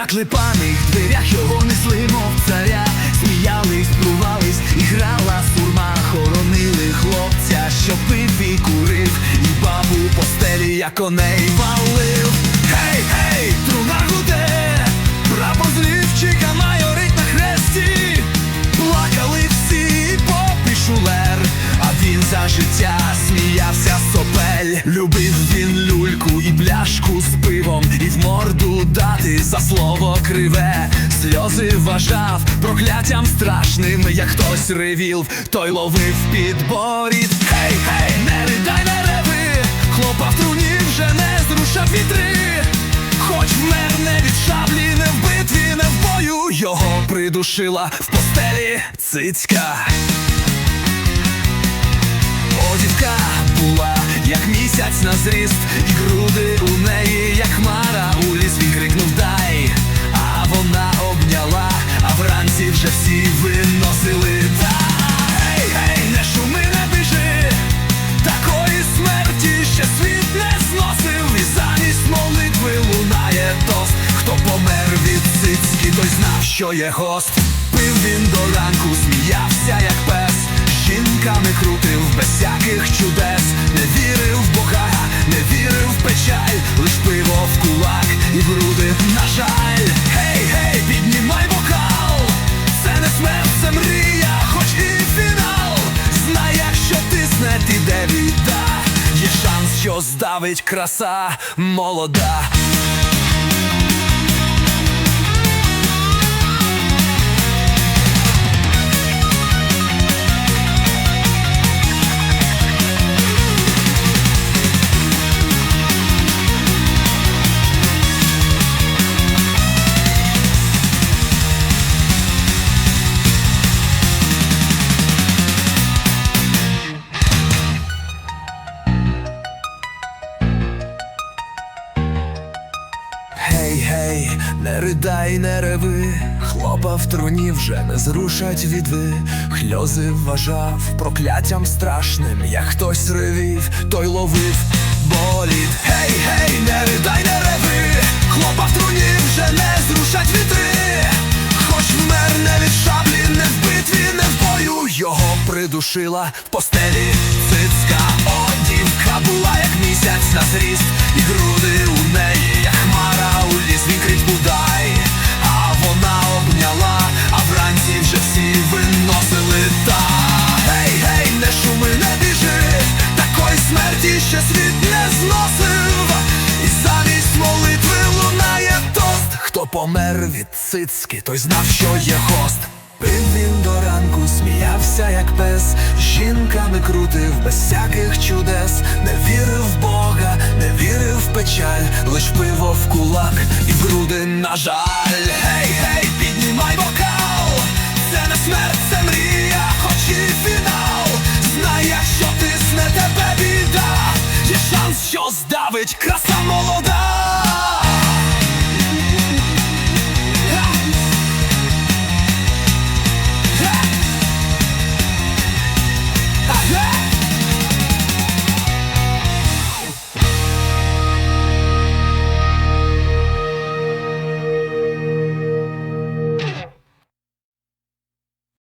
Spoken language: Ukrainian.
заклепаних дверях його несли, мов царя, сміялись, плювались, і грала сурма, хоронили хлопця, що пив і курив, і бабу по стелі, як коней валив. Гей, гей, труна гуде, прапор з лівчика майорить на хресті, плакали всі, попі шулер, а він за життя сміявся сопель. Любив він люльку і пляшку з за слово криве. Сльози вважав прокляттям страшним, як хтось ревів, той ловив підборід. Гей, гей, не ридай, не реви, хлопа в труні вже не зрушав вітри. Хоч вмер не від шаблі, не в битві, не в бою, його придушила в постелі цицька. Одівка була, як місяць на зріст, і груди у неї, як хмара що є гост. Пив він до ранку, сміявся, як пес, жінками крутив без всяких чудес, не вірив в Бога, не вірив в печаль, лиш пиво в кулак і в груди, на жаль. Гей, гей, піднімай бокал, це не смерть, це мрія, хоч і фінал. Знай, якщо тисне, піде біда, є шанс, що здавить краса молода. Гей, не ридай, не реви, хлопа в труні вже не зрушать відви. Хльози вважав прокляттям страшним, як хтось ревів, той ловив боліт. Гей, гей, не ридай, не реви, хлопа в труні вже не зрушать вітри. Хоч вмер не від шаблі, не в битві, не в бою, його придушила в постелі цицька. О, дівка була, як місяць на зріст, і груди у неї, ще світ не зносив, і замість молитви лунає тост. Хто помер від цицьки, той знав, що є хост. Він до ранку, сміявся, як пес, жінками крутив без всяких чудес, не вірив в Бога, не вірив в печаль, лиш пиво в кулак і в груди, на жаль. Гей, гей, піднімай бокал, це не смерть, це фінал.